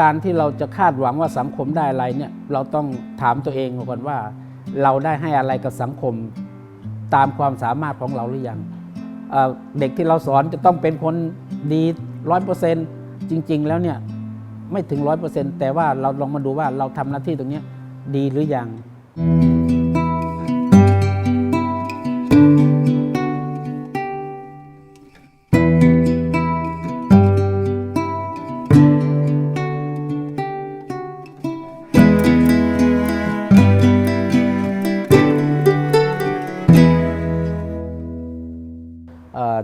การที่เราจะคาดหวังว่าสังคมได้อะไรเนี่ยเราต้องถามตัวเองก่อนว่า เราได้ให้อะไรกับสังคมตามความสามารถของเราหรือยังเเด็กที่เราสอนจะต้องเป็นคนดีร้อยเปอร์เซ็นต์จริง ๆ แล้วเนี่ยไม่ถึงร้อยเปอร์เซ็นต์แต่ว่าเราลองมาดูว่าเราทำหน้าที่ตรงนี้ดีหรือยังเอ่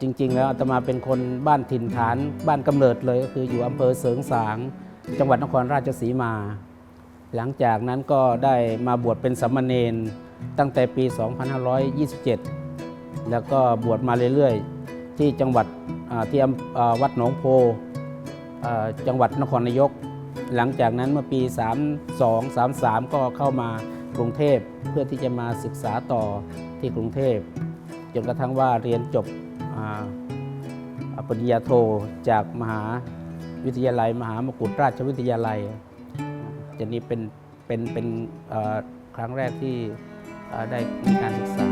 จริง ๆ แล้วอาตมาเป็นคนบ้านถิ่นฐาน บ้านกำเนิดเลยก็คืออยู่อำเภอเสริงสาง จังหวัดนครราชสีมา หลังจากนั้นก็ได้มาบวชเป็นสามมาเณรตั้งแต่ปี 2527 แล้วก็บวชมาเรื่อยๆ ที่จังหวัดที่วัดหนองโพจังหวัดนครนายก หลังจากนั้นเมื่อปี 32 33 ก็เข้ามากรุงเทพเพื่อที่จะมาศึกษาต่อที่กรุงเทพจนกระทั่งว่าเรียนจบ ปริญญาโทจากมหาวิทยาลัย มหามกุฏราชวิทยาลัยจะนี้เป็นเป็นเป็นครั้งแรกที่ได้มีการศึกษา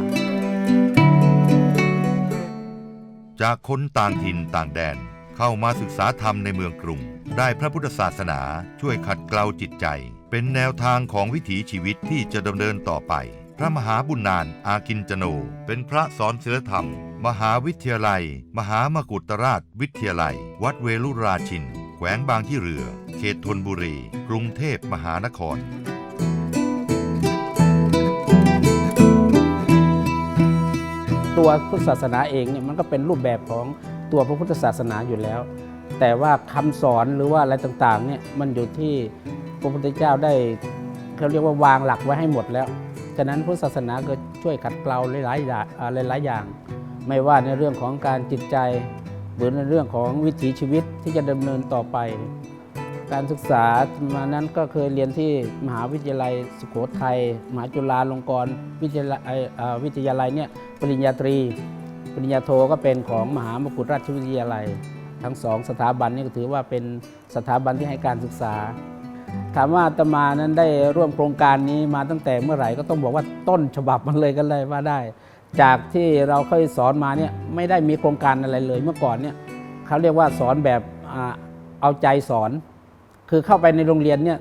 จากคนต่างถิ่นต่างแดนเข้ามาศึกษาธรรมในเมืองกรุง ได้พระพุทธศาสนาช่วยขัดเกลาจิตใจ เป็นแนวทางของวิถีชีวิตที่จะดำเนินต่อไป พระมหาบุญนานอากินจโน เป็นพระสอนศีลธรรม มหาวิทยาลัย มหามกุฏราชวิทยาลัย วัดเวลุราชิน แขวงบางที่เรือ เขตธนบุรี กรุงเทพมหานครตัวพุทธศาสนาเองเนี่ยมันก็เป็นรูปแบบของตัวพระพุทธศาสนาอยู่แล้ว แต่ว่าคำสอนหรือว่าอะไรต่างๆเนี่ยมันอยู่ที่พระพุทธเจ้าได้เขาเรียกว่าวางหลักไว้ให้หมดแล้ว ฉะนั้นพุทธศาสนาก็ช่วยขัดเกลาหลายๆอย่าง ไม่ว่าในเรื่องของการจิตใจ หรือในเรื่องของวิถีชีวิตที่จะดำเนินต่อไป การศึกษามานั้นก็เคยเรียนที่มหาวิทยาลัยสุโขทัยมหาจุฬาลงกรณ์วิทยาลัยเอ่อวิทยาลัยเนี่ยปริญญาตรี ปริญญาโทก็เป็นของมหามกุฏราชวิทยาลัย ทั้งสองสถาบันนี้ก็ถือว่าเป็นสถาบันที่ให้การศึกษาถามว่าอาตมานั้นได้ร่วมโครงการนี้มาตั้งแต่เมื่อไหร่ก็ต้องบอกว่าต้นฉบับมันเลยกันเลยว่าได้ จากที่เราเคยสอนมาเนี่ยไม่ได้มีโครงการอะไรเลยเมื่อก่อนเนี่ยเขาเรียกว่าสอนแบบเอาใจสอน คือเข้าไปในโรงเรียนเนี่ย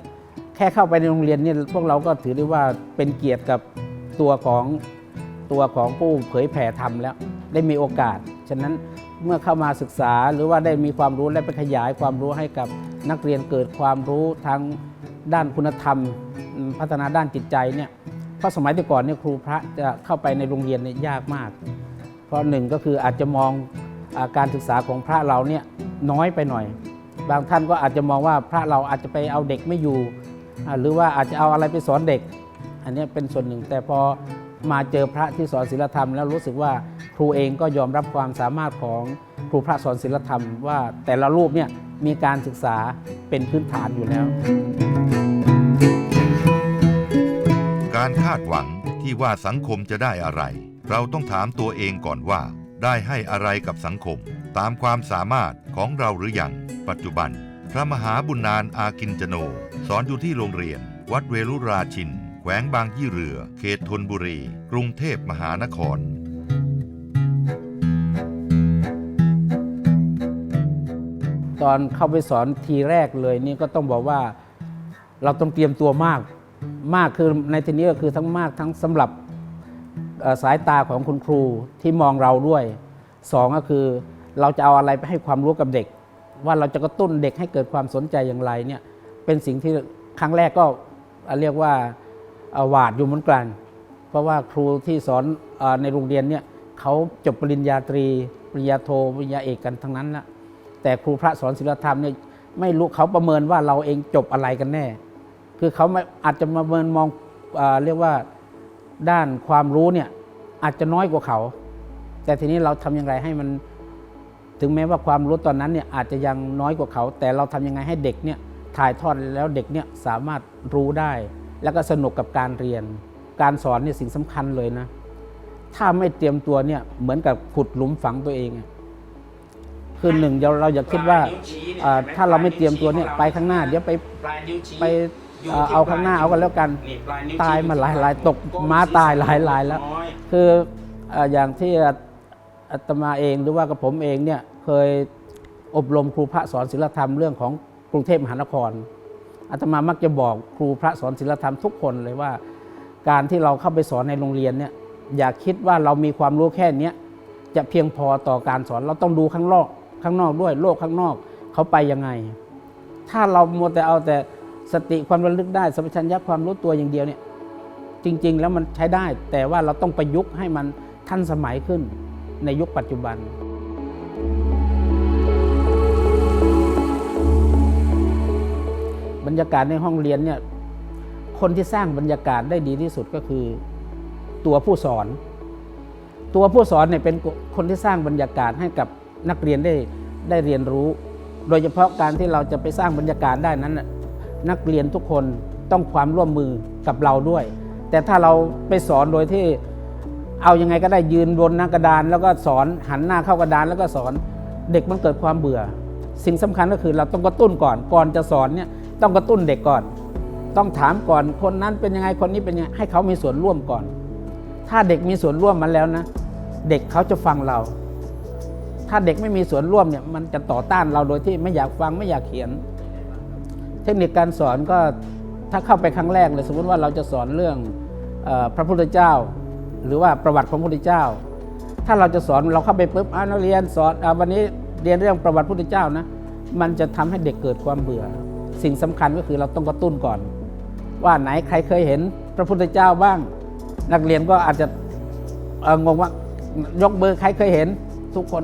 แค่เข้าไปในโรงเรียนเนี่ยพวกเราก็ถือได้ว่าเป็นเกียรติกับตัวของตัวของผู้เผยแผ่ธรรมแล้วได้มีโอกาส ฉะนั้นเมื่อเข้ามาศึกษาหรือว่าได้มีความรู้และไปขยายความรู้ให้กับนักเรียนเกิดความรู้ทางด้านคุณธรรม พัฒนาด้านจิตใจเนี่ย เพราะสมัยแต่ก่อนเนี่ยครูพระจะเข้าไปในโรงเรียนเนี่ยยากมาก เพราะหนึ่งก็คืออาจจะมองอาการศึกษาของพระเราเนี่ยน้อยไปหน่อย บางท่านก็อาจจะมองว่าพระเราอาจจะไปเอาเด็กไม่อยู่ หรือว่าอาจจะเอาอะไรไปสอนเด็ก อันนี้เป็นส่วนหนึ่ง แต่พอมาเจอพระที่สอนศีลธรรม แล้วรู้สึกว่าครูเองก็ยอมรับความสามารถของครูพระสอนศีลธรรม ว่าแต่ละรูปเนี่ยมีการศึกษาเป็นพื้นฐานอยู่แล้ว การคาดหวังที่ว่าสังคมจะได้อะไร เราต้องถามตัวเองก่อนว่า ได้ให้อะไรกับสังคม ตามความสามารถของเราหรืออยัง ปัจจุบัน พระมหาบุญนานอากินจโน สอนอยู่ที่โรงเรียน วัดเวลุราชิน แขวงบางยี่เรือ เขตธนบุรี กรุงเทพมหานครตอนเข้าไปสอนทีแรกเลยนี่ก็ต้องบอกว่าเราต้องเตรียมตัวมาก มากคือในที่นี้ก็คือทั้งมากทั้งสำหรับสายตาของคุณครูที่มองเราด้วยสองก็คือเราจะเอาอะไรไปให้ความรู้กับเด็ก ว่าเราจะกระตุ้นเด็กให้เกิดความสนใจอย่างไรเนี่ยเป็นสิ่งที่ครั้งแรกก็เรียกว่าหวาดอยู่เหมือนกันเพราะว่าครูที่สอนอในโรงเรียนเนี่ยเขาจบปริญญาตรี ปริญญาโทปริญญาเอกกันทั้งนั้นละแต่ครูพระสอนศิลธรรมเนี่ยไม่รู้เขาประเมินว่าเราเองจบอะไรกันแน่ คือเขาอาจจะมาเมินมองเอเรียกว่าด้านความรู้เนี่ยอาจจะน้อยกว่าเขา แต่ทีนี้เราทำอย่างไรให้มัน ถึงแม้ว่าความรู้ตอนนั้นเนี่ยอาจจะยังน้อยกว่าเขา แต่เราทำยังไงให้เด็กเนี่ยถ่ายทอดแล้วเด็กเนี่ยสามารถรู้ได้ แล้วก็สนุกกับการเรียน การสอนเนี่ยสิ่งสำคัญเลยนะ ถ้าไม่เตรียมตัวเนี่ยเหมือนกับขุดหลุมฝังตัวเองคือหนึ่งเราเราอย่าคิดว่าถ้าเราไม่เตรียมตัวเนี่ยไปข้างหน้าเดี๋ยวไปไป เอ่อเอาข้างหน้าเอากันแล้วกันนี่ปลนิ้วชี้ตายมาหลายหลายตกม้าตายหลายหลายแล้วน้อยคือเอ่ออย่างที่อาตมาเองหรือว่ากับผมเองเนี่ยเคยอบรมครูพระสอนศิลธรรมเรื่องของกรุงเทพมหานครอาตมามักจะบอกครูพระสอนศิลธรรมทุกคนเลยว่า การที่เราเข้าไปสอนในโรงเรียนเนี่ยอย่าคิดว่าเรามีความรู้แค่เนี้ยจะเพียงพอต่อการสอนเราต้องดูข้างนอกข้างนอกด้วยโลกข้างนอกเขาไปยังไง ถ้าเรามัวแต่เอาแต่ สติความระลึกได้สัมปชัญญะความรู้ตัวอย่างเดียวเนี่ยจริง ๆ แล้วมันใช้ได้ แต่ว่าเราต้องประยุกต์ให้มันทันสมัยขึ้นในยุคปัจจุบัน บรรยากาศในห้องเรียนเนี่ยคนที่สร้างบรรยากาศได้ดีที่สุดก็คือตัวผู้สอน ตัวผู้สอนเนี่ยเป็นคนที่สร้างบรรยากาศให้กับนักเรียนได้ได้เรียนรู้ โดยเฉพาะการที่เราจะไปสร้างบรรยากาศได้นั้น นักเรียนทุกคนต้องความร่วมมือกับเราด้วย แต่ถ้าเราไปสอนโดยที่เอายังไงก็ได้ยืนบนหน้ากระดาน แล้วก็สอนหันหน้าเข้ากระดาน แล้วก็สอนเด็กมันเกิดความเบื่อ สิ่งสำคัญก็คือเราต้องกระตุ้นก่อนก่อนจะสอนเนี่ยต้องกระตุ้นเด็กก่อน ต้องถามก่อนคนนั้นเป็นยังไงคนนี้เป็นยังไงให้เขามีส่วนร่วมก่อน ถ้าเด็กมีส่วนร่วมมันแล้วนะ เด็กเขาจะฟังเรา ถ้าเด็กไม่มีส่วนร่วมเนี่ยมันจะต่อต้านเราโดยที่ไม่อยากฟังไม่อยากเขียน ทคนิคการสอนก็ถ้าเข้าไปครั้งแรกเลยสมมติว่าเราจะสอนเรื่องอพระพุทธเจ้า หรือว่าประวัติของพระพุทธเจ้า ถ้าเราจะสอนเราเข้าไปปุ๊บอ่านักเรียนสอนอวันนี้เรียนเรื่องประวัติพระพุทธเจ้านะมันจะทำให้เด็กเกิดความเบื่อ สิ่งสำคัญก็คือเราต้องกระตุ้นก่อน ว่าไหนใครเคยเห็นพระพุทธเจ้าบ้าง นักเรียนก็อาจจะงงว่ายกเบอร์ใครเคยเห็นทุกคน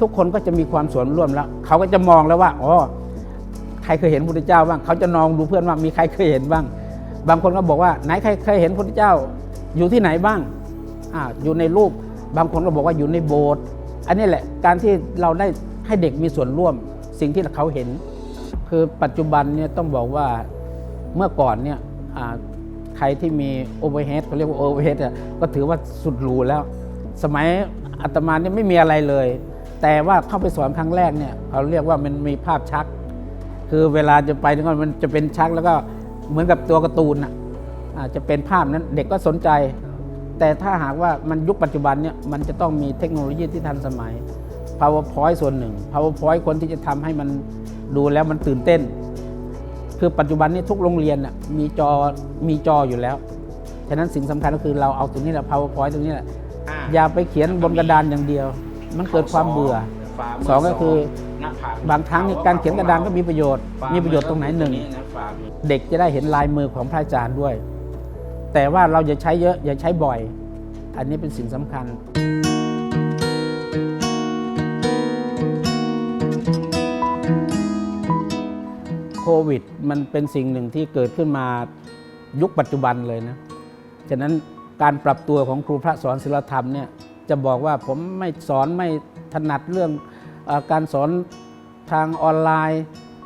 ทุกคนก็จะมีความส่วนร่วมแล้ว เขาก็จะมองแล้วว่าอ๋อ ใครเคยเห็นพระพุทธเจ้าบ้างเขาจะนองดูเพื่อนว่ามีใครเคยเห็นบ้าง บางคนก็บอกว่าไหนใครเคยเห็นพระพุทธเจ้าอยู่ที่ไหนบ้างอ่าอยู่ในรูป บางคนก็บอกว่าอยู่ในโบสถ์อันนี้แหละการที่เราได้ให้เด็กมีส่วนร่วมสิ่งที่เขาเห็น คือปัจจุบันเนี่ยต้องบอกว่าเมื่อก่อนเนี่ยใครที่มีโอเวอร์เฮดเขาเรียกว่าโอเวอร์เฮดก็ถือว่าสุดหรูแล้ว สมัยอาตมาเนี่ยไม่มีอะไรเลย แต่ว่าเข้าไปสอนครั้งแรกเนี่ยเขาเรียกว่ามันมีภาพชัก คือเวลาจะไปเนี่ยมันจะเป็นชักแล้วก็เหมือนกับตัวการ์ตูนอะอ่าจะเป็นภาพนั้นเด็กก็สนใจ แต่ถ้าหากว่ามันยุคปัจจุบันเนี่ยมันจะต้องมีเทคโนโลยีที่ทันสมัย PowerPoint ส่วนหนึ่ง PowerPoint คนที่จะทำให้มันดูแล้วมันตื่นเต้น คือปัจจุบันนี้ทุกโรงเรียนน่ะมีจอมีจออยู่แล้ว ฉะนั้นสิ่งสำคัญก็คือเราเอาตรงนี้แหละ PowerPoint ตรงนี้แหละอ่าอย่าไปเขียนบนกระดานอย่างเดียว มันเกิดความเบื่อฝ่ามืสองก็คือหน้าผาก บางครั้งนี่การเขียนกระดานก็มีประโยชน์ฝ่ามีประโยชน์ตรงไหนหนึ่งะฝ่ามือเด็กจะได้เห็นลายมือของพระอาจารย์ด้วย แต่ว่าเราอย่าใช้เยอะอย่าใช้บ่อย อันนี้เป็นสิ่งสำคัญโควิดมันเป็นสิ่งหนึ่งที่เกิดขึ้นมายุคปัจจุบันเลยนะ ฉะนั้นการปรับตัวของครูพระสอนศิลธรรมเนี่ยจะบอกว่าผมไม่สอนไม่ถนัดเรื่องเออ การสอนทางออนไลน์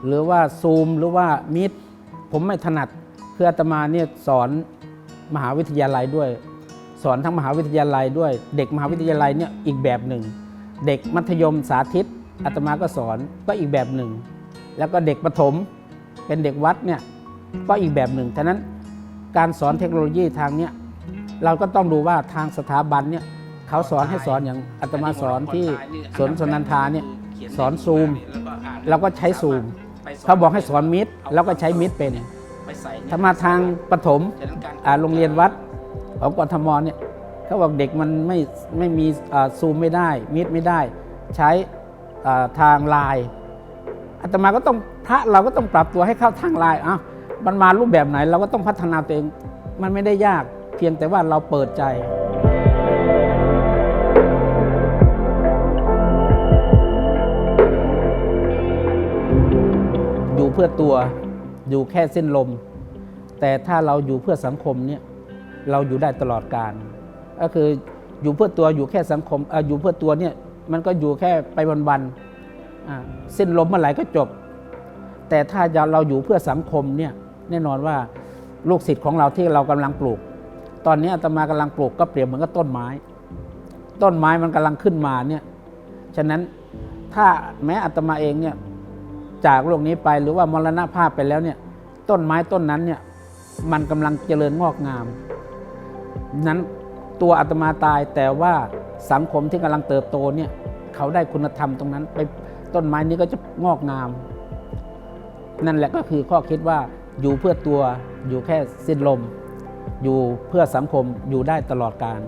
หรือว่าซูมหรือว่ามิดผมไม่ถนัดคืออาตมาเนี่ยสอนมหาวิทยาลัยด้วย สอนทั้งมหาวิทยาลัยด้วย เด็กมหาวิทยาลัยเนี่ยอีกแบบหนึ่ง เด็กมัธยมสาธิตอาตมาก็สอนก็อีกแบบหนึ่ง แล้วก็เด็กประถมเป็นเด็กวัดเนี่ยก็อีกแบบหนึ่งฉะนั้นการสอนเทคโนโลยีทางเนี้ยเราก็ต้องดูว่าทางสถาบันเนี่ย เขาสอนให้สอนอย่างอาตมาสอนที่สวนสนันทาเนี่ยสอนซูมเราก็ใช้ซูม เขาบอกให้สอนมิดเราก็ใช้มิดเป็นถ้ามาทางประถมอาโรงเรียนวัดของกทมเนี่ยเขาบอกเด็กมันไม่ไม่มีซูมไม่ได้ มิดไม่ได้ ใช้ทางไลน์อาตมาก็ต้องพระเราก็ต้องปรับตัวให้เข้าทางไลน์อะมันมารูปแบบไหน เราก็ต้องพัฒนาตัวเอง มันไม่ได้ยากเพียงแต่ว่าเราเปิดใจ พื่อตัวอยู่แค่เส้นลม แต่ถ้าเราอยู่เพื่อสังคมเนี่ยเราอยู่ได้ตลอดการก็คืออยู่เพื่อตัวอยู่แค่สังคมออยู่เพื่อตัวเนี่ยมันก็อยู่แค่ไปวันๆอ่าสิ้นลมเมื่อไหร่ก็จบ แต่ถ้าเราอยู่เพื่อสังคมเนี่ยแน่นอนว่าลูกศิษย์ของเราที่เรากำลังปลูก ตอนนี้อาตมากำลังปลูกก็เปรียบเหมือนกับต้นไม้ ต้นไม้มันกำลังขึ้นมาเนี่ยฉะนั้นถ้าแม้อาตมาเองเนี่ย จากโลกนี้ไปหรือว่ามรณภาพไปแล้วเนี่ยต้นไม้ต้นนั้นเนี่ยมันกำลังเจริญงอกงาม นั้นตัวอาตมาตายแต่ว่าสังคมที่กำลังเติบโตเนี่ยเขาได้คุณธรรมตรงนั้น ไปต้นไม้นี้ก็จะงอกงาม นั่นแหละก็คือข้อคิดว่าอยู่เพื่อตัวอยู่แค่สิ้นลม อยู่เพื่อสังคมอยู่ได้ตลอดกาล